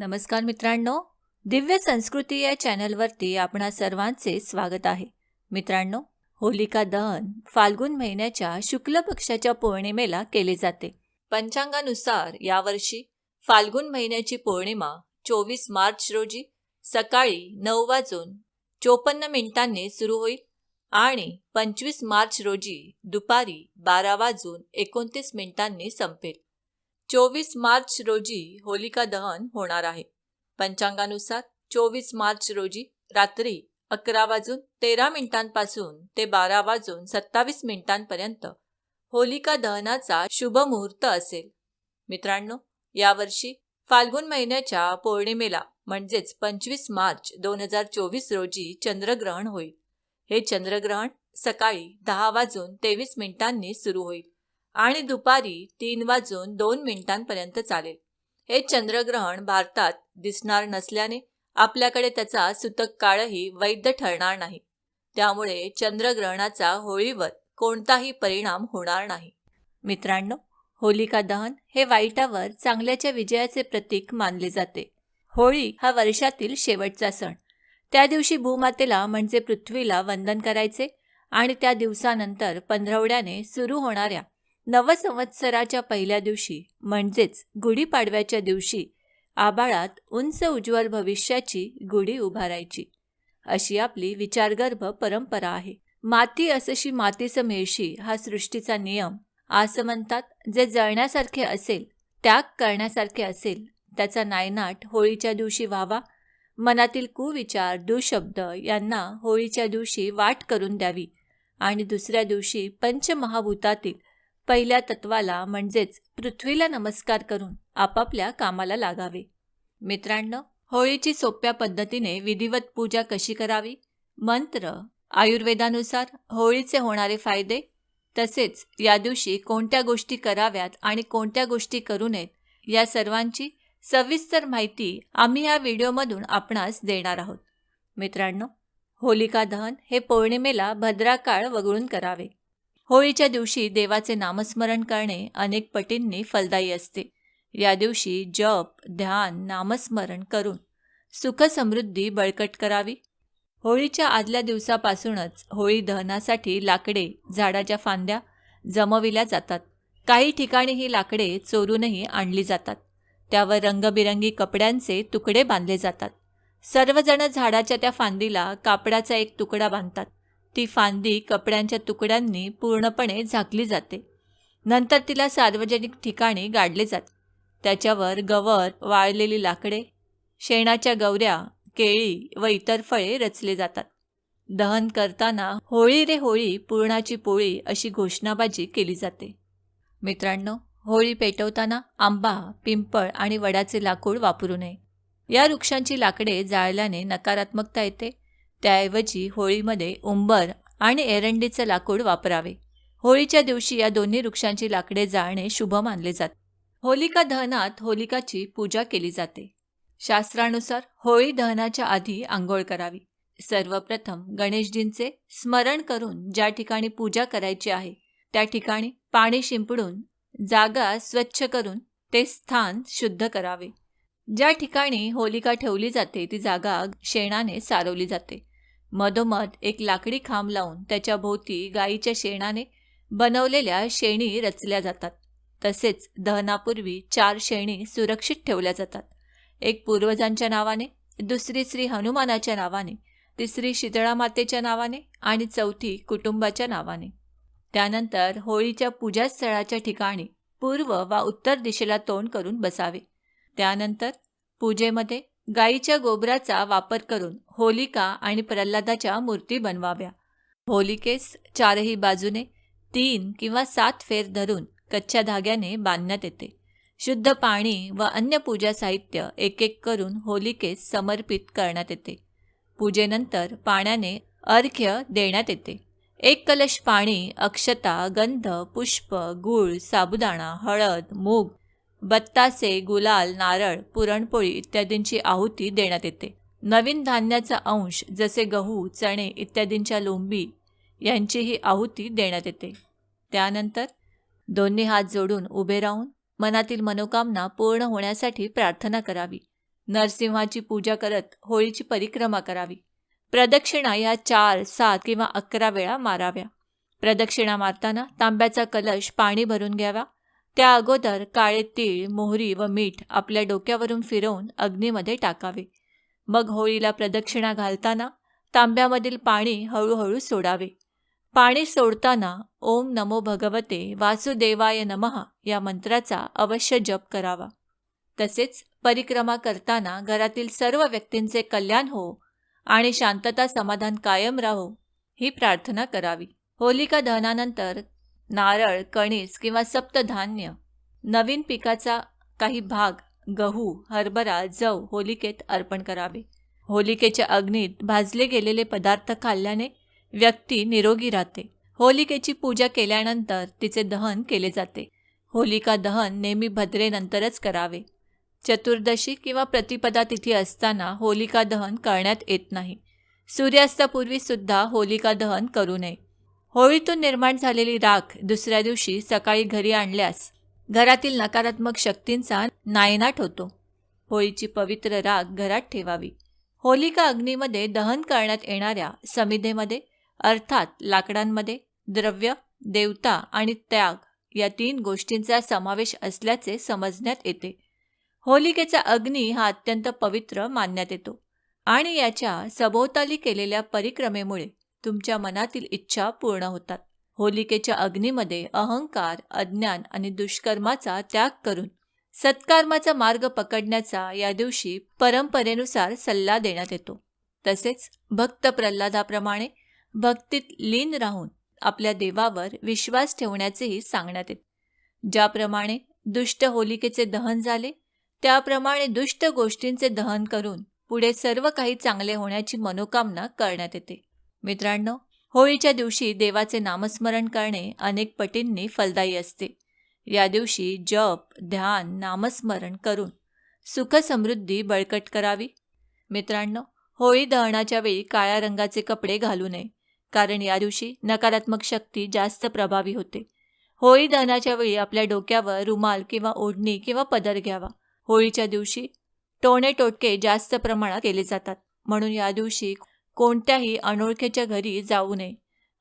नमस्कार मित्रांनो दिव्य संस्कृती या चॅनलवरती आपणा सर्वांचे स्वागत आहे. मित्रांनो होलिका दहन फाल्गुन महिन्याच्या शुक्ल पक्षाच्या पौर्णिमेला केले जाते. पंचांगानुसार यावर्षी फाल्गुन महिन्याची पौर्णिमा चोवीस मार्च रोजी सकाळी नऊ वाजून चोपन्न मिनिटांनी सुरू होईल आणि पंचवीस मार्च रोजी दुपारी बारा वाजून एकोणतीस मिनिटांनी संपेल. चोवीस मार्च रोजी होलिका दहन होणार आहे. पंचांगानुसार चोवीस मार्च रोजी रात्री अकरा वाजून तेरा मिनिटांपासून ते बारा वाजून सत्तावीस मिनिटांपर्यंत होलिका दहनाचा शुभ मुहूर्त असेल. मित्रांनो यावर्षी फाल्गुन महिन्याच्या पौर्णिमेला म्हणजेच पंचवीस मार्च दोन हजार चोवीस रोजी चंद्रग्रहण होईल. हे चंद्रग्रहण सकाळी दहा वाजून तेवीस मिनिटांनी सुरू होईल. आणि दुपारी तीन वाजून दोन मिनिटांपर्यंत चालेल. हे चंद्रग्रहण भारतात दिसणार नसल्याने आपल्याकडे त्याचा सुतक काळही वैध ठरणार नाही. त्यामुळे चंद्रग्रहणाचा होळीवर कोणताही परिणाम होणार नाही. मित्रांनो होलिका दहन हे वाईटावर चांगल्याच्या विजयाचे प्रतीक मानले जाते. होळी हा वर्षातील शेवटचा सण. त्या दिवशी भूमातेला म्हणजे पृथ्वीला वंदन करायचे आणि त्या दिवसानंतर पंधरवड्याने सुरू होणाऱ्या नवसंवत्सराच्या पहिल्या दिवशी म्हणजेच गुढीपाडव्याच्या दिवशी आबाळात उंच उज्ज्वल भविष्याची गुढी उभारायची. अशी आपली विचारगर्भ परंपरा आहे. माती असशी मातीचं मेळशी हा सृष्टीचा नियम असं म्हणतात जे जळण्यासारखे असेल त्याग करण्यासारखे असेल त्याचा नायनाट होळीच्या दिवशी व्हावा. मनातील कुविचार दुशब्द यांना होळीच्या दिवशी वाट करून द्यावी आणि दुसऱ्या दिवशी पंचमहाभूतातील पहिल्या तत्वाला म्हणजेच पृथ्वीला नमस्कार करून आपापल्या कामाला लागावे. मित्रांनो होळीची सोप्या पद्धतीने विधिवत पूजा कशी करावी? मंत्र आयुर्वेदानुसार होळीचे होणारे फायदे तसेच या दिवशी कोणत्या गोष्टी कराव्यात आणि कोणत्या गोष्टी करू नयेत या सर्वांची सविस्तर माहिती आम्ही या व्हिडिओमधून आपणास देणार आहोत. मित्रांनो होलिका दहन हे पौर्णिमेला भद्राकाळ वगळून करावे. होळीच्या दिवशी देवाचे नामस्मरण करणे अनेक पटींनी फलदायी असते. या दिवशी जप ध्यान नामस्मरण करून सुखसमृद्धी बळकट करावी. होळीच्या आदल्या दिवसापासूनच होळी दहनासाठी लाकडे झाडाच्या फांद्या जमविल्या जातात. काही ठिकाणी ही लाकडे चोरूनही आणली जातात. त्यावर रंगबिरंगी कपड्यांचे तुकडे बांधले जातात. सर्वजण झाडाच्या त्या फांदीला कापडाचा एक तुकडा बांधतात. ती फांदी कपड्यांच्या तुकड्यांनी पूर्णपणे झाकली जाते. नंतर तिला सार्वजनिक ठिकाणी गाडले जाते. त्याच्यावर गवत वाळलेली लाकडे शेणाच्या गवऱ्या केळी व इतर फळे रचले जातात. दहन करताना होळी रे होळी पुरणाची पोळी अशी घोषणाबाजी केली जाते. मित्रांनो होळी पेटवताना आंबा पिंपळ आणि वडाचे लाकूड वापरू नये. या वृक्षांची लाकडे जाळल्याने नकारात्मकता येते त्याऐवजी होळीमध्ये उंबर आणि एरंडीचं लाकूड वापरावे. होळीच्या दिवशी या दोन्ही वृक्षांची लाकडे जाळणे शुभ मानले जाते. होलिका दहनात होलिकाची पूजा केली जाते. शास्त्रानुसार होळी दहनाच्या आधी आंघोळ करावी. सर्वप्रथम गणेशजींचे स्मरण करून ज्या ठिकाणी पूजा करायची आहे त्या ठिकाणी पाणी शिंपडून जागा स्वच्छ करून ते स्थान शुद्ध करावे. ज्या ठिकाणी होलिका ठेवली जाते ती जागा शेणाने सारवली जाते. मधोमध एक लाकडी खांब लावून त्याच्या भोवती गाईच्या शेणाने बनवलेल्या शेणी रचल्या जातात. तसेच दहनापूर्वी चार शेणी सुरक्षित ठेवल्या जातात. एक पूर्वजांच्या नावाने दुसरी श्री हनुमानाच्या नावाने तिसरी शीतळा मातेच्या नावाने आणि चौथी कुटुंबाच्या नावाने. त्यानंतर होळीच्या पूजास्थळाच्या ठिकाणी पूर्व वा उत्तर दिशेला तोंड करून बसावे. त्यानंतर पूजेमध्ये गाईच्या गोबराचा वापर करून होलिका आणि प्रल्हादाच्या मूर्ती बनवाव्या. होलिकेस चारही बाजूने तीन किंवा सात फेर धरून कच्च्या धाग्याने बांधण्यात येते. शुद्ध पाणी व अन्य पूजा साहित्य एक एक करून होलिकेस समर्पित करण्यात येते. पूजेनंतर पाण्याने अर्घ्य देण्यात येते. एक कलश पाणी अक्षता गंध पुष्प गूळ साबुदाणा हळद मूग बत्तासे गुलाल नारळ पुरणपोळी इत्यादींची आहुती देण्यात येते. नवीन धान्याचा अंश जसे गहू चणे इत्यादींच्या लोंबी यांचीही आहुती देण्यात येते. त्यानंतर दोन्ही हात जोडून उभे राहून मनातील मनोकामना पूर्ण होण्यासाठी प्रार्थना करावी. नरसिंहाची पूजा करत होळीची परिक्रमा करावी. प्रदक्षिणा या चार सात किंवा अकरा वेळा माराव्या. प्रदक्षिणा मारताना तांब्याचा कलश पाणी भरून घ्यावा. त्या अगोदर काळे तीळ मोहरी व मीठ आपल्या डोक्यावरून फिरवून अग्नीमध्ये टाकावे. मग होळीला प्रदक्षिणा घालताना तांब्यामधील पाणी हळूहळू सोडावे. पाणी सोडताना ओम नमो भगवते वासुदेवाय नमः या मंत्राचा अवश्य जप करावा. तसेच परिक्रमा करताना घरातील सर्व व्यक्तींचे कल्याण हो आणि शांतता समाधान कायम राहो ही प्रार्थना करावी. होलिका दहनानंतर नारळ कणीस किंवा सप्तधान्य. नवीन पिकाचा काही भाग गहू हरभरा जव होलिकेत अर्पण करावे. होलिकेच्या अग्नीत भाजले गेलेले पदार्थ खाल्ल्याने व्यक्ती निरोगी राहते. होलिकेची पूजा केल्यानंतर तिचे दहन केले जाते. होलिका दहन नेहमी भद्रेनंतरच करावे. चतुर्दशी किंवा प्रतिपदा तिथी असताना होलिका दहन करण्यात येत नाही. सूर्यास्तापूर्वी सुद्धा होलिका दहन करू नये. होळीतून निर्माण झालेली राख दुसऱ्या दिवशी सकाळी घरी आणल्यास घरातील नकारात्मक शक्तींचा नायनाट होतो. होळीची पवित्र राख घरात ठेवावी. होलिका अग्नीमध्ये दहन करण्यात येणाऱ्या समिधेमध्ये अर्थात लाकडांमध्ये द्रव्य देवता आणि त्याग या तीन गोष्टींचा समावेश असल्याचे समजण्यात येते. होलिकेचा अग्नी हा अत्यंत पवित्र मानण्यात येतो आणि याच्या सभोवताली केलेल्या परिक्रमेमुळे तुमच्या मनातील इच्छा पूर्ण होतात. होलिकेच्या अग्नीमध्ये अहंकार अज्ञान आणि दुष्कर्माचा त्याग करून सत्कर्माचा मार्ग पकडण्याचा या दिवशी परंपरेनुसार सल्ला देण्यात येतो. तसेच भक्त प्रल्हादाप्रमाणे भक्तीत लीन राहून आपल्या देवावर विश्वास ठेवण्याचेही सांगण्यात येते. ज्याप्रमाणे दुष्ट होलिकेचे दहन झाले त्याप्रमाणे दुष्ट गोष्टींचे दहन करून पुढे सर्व काही चांगले होण्याची मनोकामना करण्यात येते. मित्रांनो होळीच्या दिवशी देवाचे नामस्मरण करणे अनेक पटींनी फलदायी असते. या दिवशी जप ध्यान नामस्मरण करून सुखसमृद्धी बळकट करावी. मित्रांनो होळी दहनाच्या वेळी काळ्या रंगाचे कपडे घालू नये कारण या दिवशी नकारात्मक शक्ती जास्त प्रभावी होते. होळी दहनाच्या वेळी आपल्या डोक्यावर रुमाल किंवा ओढणी किंवा पदर घ्यावा. होळीच्या दिवशी टोणे टोटके जास्त प्रमाणात केले जातात. म्हणून या दिवशी कोणत्याही अनोळखेच्या घरी जाऊ नये.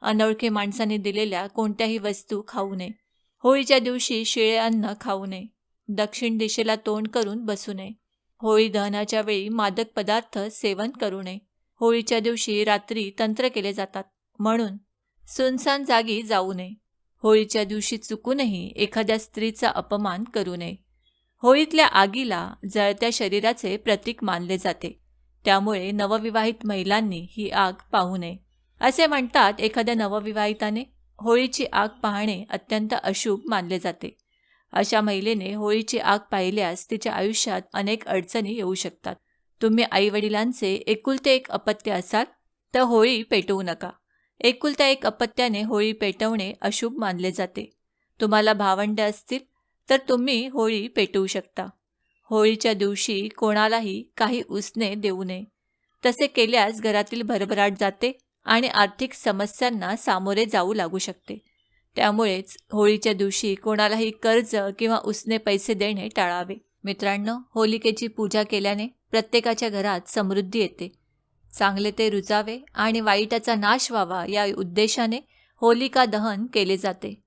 अनोळखे माणसाने दिलेल्या कोणत्याही वस्तू खाऊ नये. होळीच्या दिवशी शिळे अन्न खाऊ नये. दक्षिण दिशेला तोंड करून बसू नये. होळी दहनाच्या वेळी मादक पदार्थ सेवन करू नये. होळीच्या दिवशी रात्री तंत्र केले जातात. म्हणून सुनसान जागी जाऊ नये. होळीच्या दिवशी चुकूनही एखाद्या स्त्रीचा अपमान करू नये. होळीतल्या आगीला जळत्या शरीराचे प्रतीक मानले जाते. त्यामुळे नवविवाहित महिलांनी ही आग पाहू नये. असे म्हणतात एखाद्या नवविवाहिताने होळीची आग पाहणे अत्यंत अशुभ मानले जाते. अशा महिलेने होळीची आग पाहिल्यास तिच्या आयुष्यात अनेक अडचणी येऊ शकतात. तुम्ही आईवडिलांचे एकुलते एक अपत्य असाल तर होळी पेटवू नका. एकुलत्या एक अपत्याने होळी पेटवणे अशुभ मानले जाते. तुम्हाला भावंडे असतील तर तुम्ही होळी पेटवू शकता. होळीच्या दिवशी कोणालाही काही उसने देऊ नये. तसे केल्यास घरातील भरभराट जाते आणि आर्थिक समस्यांना सामोरे जाऊ लागू शकते. त्यामुळेच होळीच्या दिवशी कोणालाही कर्ज किंवा उसने पैसे देणे टाळावे. मित्रांनो होलिकेची पूजा केल्याने प्रत्येकाच्या घरात समृद्धी येते. चांगले ते रुचावे आणि वाईटाचा नाश व्हावा या उद्देशाने होलिका दहन केले जाते.